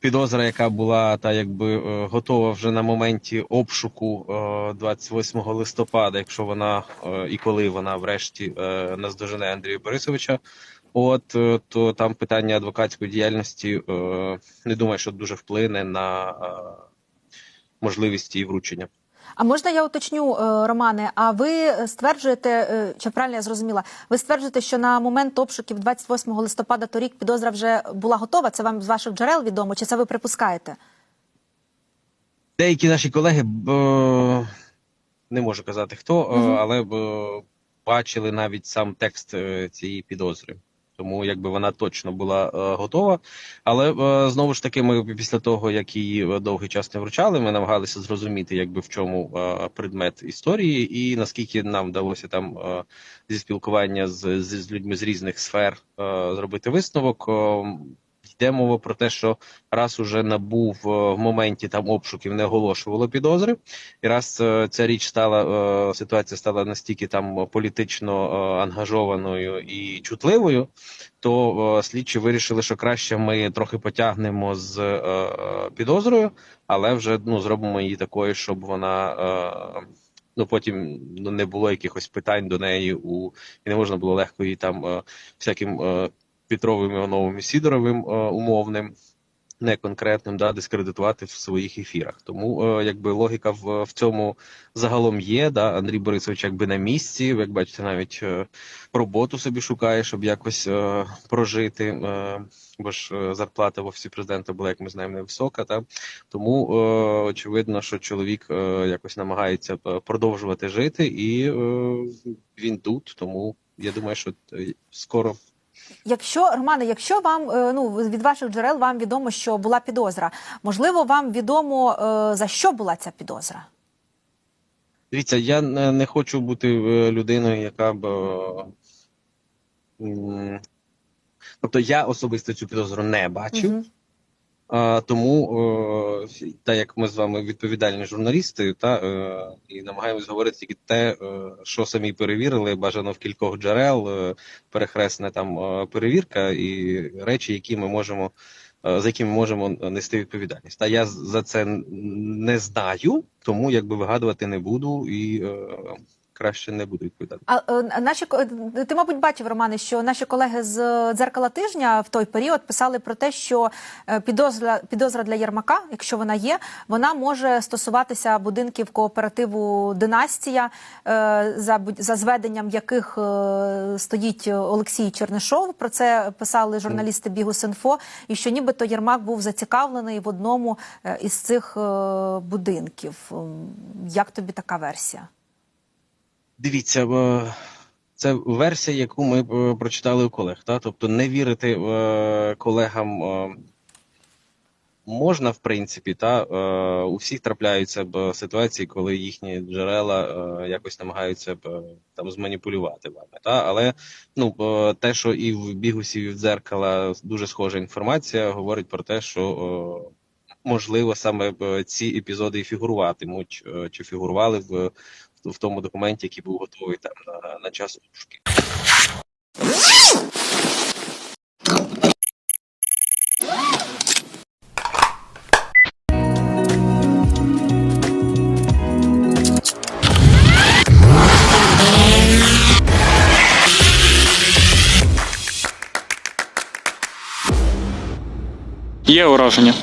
підозра, яка була та якби е, готова вже на моменті обшуку е, 28 листопада, якщо вона е, і коли вона врешті е, наздожене Андрія Борисовича. От е, то там питання адвокатської діяльності е, не думаю, що дуже вплине на е, можливість її вручення. А можна я уточню, е, Романе? А ви стверджуєте, е, чи правильно я зрозуміла? Ви стверджуєте, що на момент обшуків 28 листопада торік підозра вже була готова? Це вам з ваших джерел відомо? Чи це ви припускаєте? Деякі наші колеги б е, не можу казати хто, е, але б е, бачили навіть сам текст цієї підозри. Тому якби вона точно була е, готова. Але е, знову ж таки, ми після того, як її е, довгий час не вручали, ми намагалися зрозуміти, якби в чому предмет історії, і наскільки нам вдалося там зі спілкування з, з, людьми з різних сфер зробити висновок. Йде мова про те, що раз уже набув е, в моменті там обшуків не оголошувало підозри, і раз е, ця річ стала е, ситуація стала настільки там політично ангажованою і чутливою, то слідчі вирішили, що краще ми трохи потягнемо з підозрою, але вже ну зробимо її такою, щоб вона. Ну, потім ну, не було якихось питань до неї у і не можна було легко її там всяким Петровим Івановим і Сідоровим е, умовним, не конкретним, да, дискредитувати в своїх ефірах. Тому е, якби логіка в, в цьому загалом є. Да, Андрій Борисович якби на місці, як бачите, навіть е, роботу собі шукає, щоб якось прожити. Бо ж зарплата в офісі президента була, як ми знаємо, невисока. Та тому е, очевидно, що чоловік е, якось намагається продовжувати жити, і е, він тут. Тому я думаю, що скоро Якщо Романе, якщо вам е, ну від ваших джерел вам відомо, що була підозра, можливо, вам відомо е, за що була ця підозра? Дивіться, я не, хочу бути е, людиною, яка б. Тобто я особисто цю підозру не бачив, а, тому, так як ми з вами відповідальні журналісти, та е, і намагаємось говорити тільки те, е, що самі перевірили, бажано в кількох джерел, е, перехресна там перевірка і речі, які ми можемо. За які ми можемо нести відповідальність. Та я за це не знаю, тому якби вигадувати не буду і краще не буду відповідати. А е, наші е, ти, мабуть, бачив, Романе, що наші колеги з дзеркала тижня в той період писали про те, що е, підозра підозра для Єрмака, якщо вона є, вона може стосуватися будинків кооперативу Династія, е, за за зведенням яких е, стоїть Олексій Чернишов. Про це писали журналісти Бігус.Інфо, і що нібито Єрмак був зацікавлений в одному е, із цих е, будинків. Як тобі така версія? Дивіться, це версія, яку ми е, прочитали у колег. Та? Тобто не вірити е, колегам е, можна, в принципі, та у всіх трапляються б ситуації, коли їхні джерела якось намагаються б там зманіпулювати вами. Та? Але ну, те, що і в бігусі, і в дзеркала дуже схожа інформація, говорить про те, що можливо саме е, ці епізоди і фігуруватимуть, е, чи фігурували в в тому документі, який був готовий там на, на час обшуки. Є ураження.